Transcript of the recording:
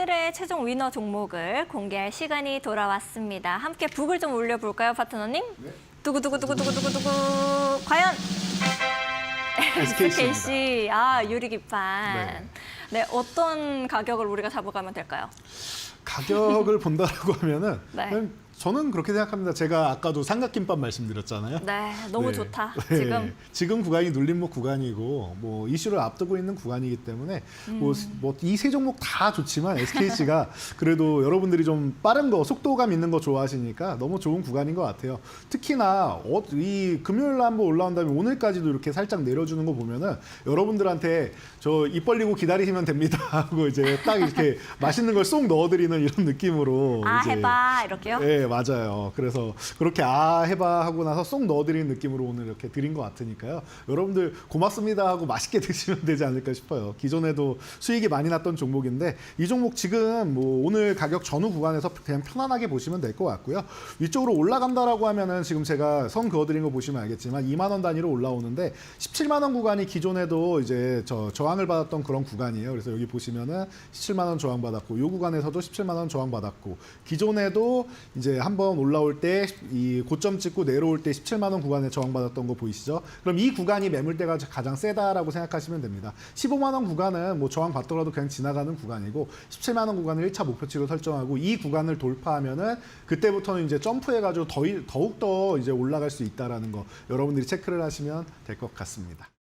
오늘의 최종 위너 종목을 공개할 시간이 돌아왔습니다. 함께 북을 좀 올려볼까요, 파트너님? 네. 두구두구두구두구두구두구. 과연 SKC. SKC 아 유리기판. 네. 네. 어떤 가격을 우리가 잡아가면 될까요? 가격을 본다라고 하면은 네. 저는 그렇게 생각합니다. 제가 아까도 삼각김밥 말씀드렸잖아요. 네, 너무 네. 좋다. 네. 지금 지금 구간이 눌림목 구간이고 뭐 이슈를 앞두고 있는 구간이기 때문에 음. 뭐이 세 종목 다 좋지만 SKC가 그래도 여러분들이 좀 빠른 거 속도감 있는 거 좋아하시니까 너무 좋은 구간인 것 같아요. 특히나 어, 이 금요일 날 한번 올라온 다음에 오늘까지도 이렇게 살짝 내려주는 거 보면은 여러분들한테 저 입 벌리고 기다리시면 됩니다 하고 이제 딱 이렇게 맛있는 걸 쏙 넣어드리는 이런 느낌으로 아 이제 해봐 이렇게요. 네, 맞아요. 그래서 그렇게 아 해봐 하고 나서 쏙 넣어드리는 느낌으로 오늘 이렇게 드린 것 같으니까요. 여러분들 고맙습니다 하고 맛있게 드시면 되지 않을까 싶어요. 기존에도 수익이 많이 났던 종목인데 이 종목 지금 뭐 오늘 가격 전후 구간에서 그냥 편안하게 보시면 될 것 같고요. 위쪽으로 올라간다라고 하면은 지금 제가 선 그어드린 거 보시면 알겠지만 2만 원 단위로 올라오는데 17만 원 구간이 기존에도 이제 저 저항을 받았던 그런 구간이에요. 그래서 여기 보시면은 17만 원 저항 받았고 이 구간에서도 17만 원 저항 받았고 기존에도 이제 한번 올라올 때 이 고점 찍고 내려올 때 17만 원 구간에 저항 받았던 거 보이시죠? 그럼 이 구간이 매물대가 가장 세다라고 생각하시면 됩니다. 15만 원 구간은 뭐 저항 받더라도 그냥 지나가는 구간이고 17만 원 구간을 1차 목표치로 설정하고 이 구간을 돌파하면은 그때부터는 이제 점프해 가지고 더욱 더 이제 올라갈 수 있다라는 거 여러분들이 체크를 하시면 될 것 같습니다.